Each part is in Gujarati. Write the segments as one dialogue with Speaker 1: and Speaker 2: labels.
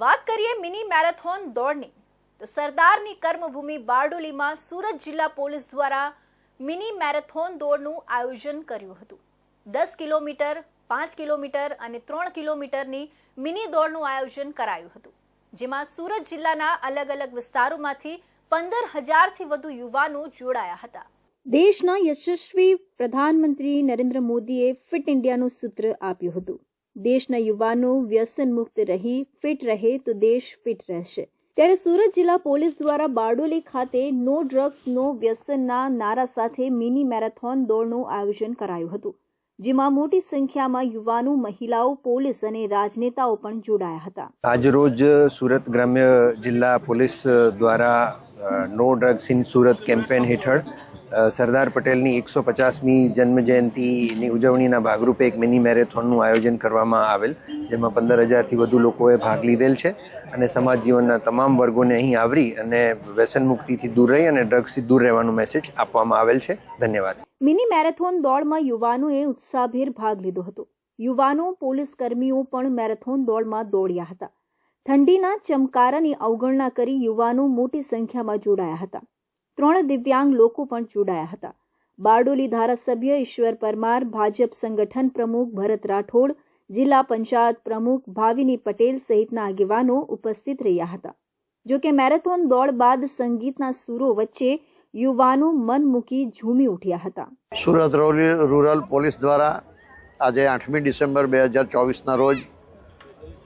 Speaker 1: વાત કરીએ મિની મેરેથોન દોડની. તો સરદારની કર્મભૂમિ બારડોલીમાં સુરત જિલ્લા પોલીસ દ્વારા મિની મેરેથોન દોડનું આયોજન કર્યું હતું. દસ કિલોમીટર, પાંચ કિલોમીટર અને ત્રણ કિલોમીટરની મિની દોડનું આયોજન કરાયું હતું. જેમાં સુરત જિલ્લાના અલગ અલગ વિસ્તારોમાંથી પંદર હજારથી વધુ યુવાનો જોડાયા હતા. દેશના યશસ્વી પ્રધાનમંત્રી નરેન્દ્ર મોદીએ ફિટ ઇન્ડિયાનું સૂત્ર આપ્યું હતું. દેશના યુવાનો વ્યસન મુક્ત રહી ફિટ રહે તો દેશ ફિટ રહેશે. ત્યારે સુરત જિલ્લા પોલીસ દ્વારા બારડોલી ખાતે નો ડ્રગ્સ નો વ્યસનના નારા સાથે મિની મેરેથોન દોડનું આયોજન કરાયું હતું, જેમાં મોટી સંખ્યામાં યુવાનો, મહિલાઓ, પોલીસ અને રાજનેતાઓ પણ જોડાયા હતા.
Speaker 2: આજરોજ સુરત ગ્રામ્ય જિલ્લા પોલીસ દ્વારા no drugs in Surat campaign હેઠળ સરદાર પટેલની એકસો પચાસમી જન્મજયંતિની ઉજવણીના ભાગરૂપે એક મિની મેરેથોનનું આયોજન કરવામાં આવેલ, જેમાં પંદર હજારથી વધુ લોકોએ ભાગ લીધેલ છે અને સમાજ જીવનના તમામ વર્ગોને અહીં આવરી અને વ્યસન મુક્તિથી દૂર રહી અને ડ્રગ્સથી દૂર રહેવાનો મેસેજ આપવામાં આવેલ છે. ધન્યવાદ.
Speaker 1: મિની મેરેથોન દોડમાં યુવાનોએ ઉત્સાહભેર ભાગ લીધો હતો. યુવાનો પોલીસ કર્મીઓ પણ મેરેથોન દોડમાં દોડ્યા હતા. ઠંડીના ચમકારાની અવગણના કરી યુવાનો મોટી સંખ્યામાં જોડાયા હતા. ત્રણ દિવ્યાંગ લોકો પણ જોડાયા હતા. બારડોલી ધારાસભ્ય ઈશ્વર પરમાર, ભાજપ સંગઠન પ્રમુખ ભરત રાઠોડ, જિલ્લા પંચાયત પ્રમુખ ભાવિની પટેલ સહિતના આગેવાનો ઉપસ્થિત રહ્યા હતા. જો કે મેરેથોન દોડ બાદ સંગીતના સૂરો વચ્ચે યુવાનો મન મૂકી ઝૂમી ઉઠ્યા હતા.
Speaker 3: સુરત રોલી- રૂરલ પોલીસ દ્વારા આજે આઠમી ડિસેમ્બર બે હજાર ચોવીસના રોજ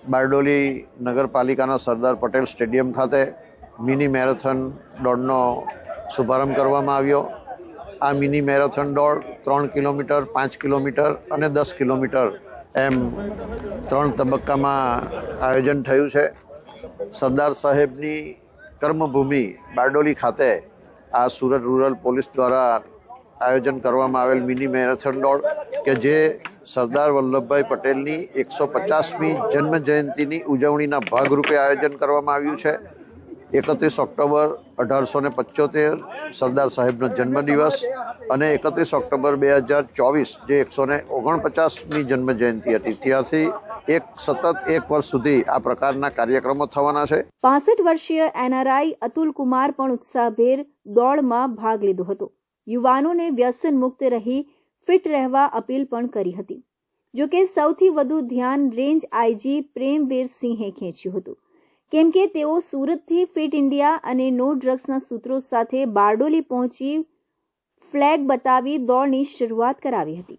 Speaker 3: બારડોલી નગરપાલિકાના સરદાર પટેલ સ્ટેડિયમ ખાતે મિની મેરેથોન દોડનો શુભારંભ કરવામાં આવ્યો. આ મિની મેરેથોન દોડ ત્રણ કિલોમીટર, પાંચ કિલોમીટર અને દસ કિલોમીટર એમ ત્રણ તબક્કામાં આયોજન થયું છે. સરદાર સાહેબની કર્મભૂમિ બારડોલી ખાતે આ સુરત રૂરલ પોલીસ દ્વારા આયોજન કરવામાં આવેલ મિની મેરેથોન દોડ કે જે સરદાર વલ્લભભાઈ પટેલની એકસો પચાસમી જન્મ જયંતીની ઉજવણીના ભાગરૂપે આયોજન કરવામાં આવ્યું છે. એકત્રીસ ઓક્ટોબર અઢારસો ને પંચોતેર, સરદાર સાહેબનો જન્મદિવસ અને એકત્રીસ ઓક્ટોબર બે હજાર ચોવીસ, જે એકસો ને ઓગણપચાસની જન્મજયંતિ હતી. ત્યાંથી એક સતત એક વર્ષ સુધી આ પ્રકારના કાર્યક્રમો થવાના છે.
Speaker 1: પાસઠ વર્ષીય એનઆરઆઈ અતુલ કુમાર પણ ઉત્સાહભેર દોડમાં ભાગ લીધો હતો. યુવાનોને વ્યસન મુક્ત રહી, ફિટ રહેવા અપીલ પણ કરી હતી. જો કે સૌથી વધુ ધ્યાન રેન્જ આઈજી પ્રેમવીર સિંહે ખેંચ્યું હતું. કેમ કે તેઓ સુરતથી ફિટ ઇન્ડિયા અને નો ડ્રગ્સના સૂત્રો સાથે બારડોલી પહોંચી ફ્લેગ બતાવી દોડની શરૂઆત કરાવી હતી.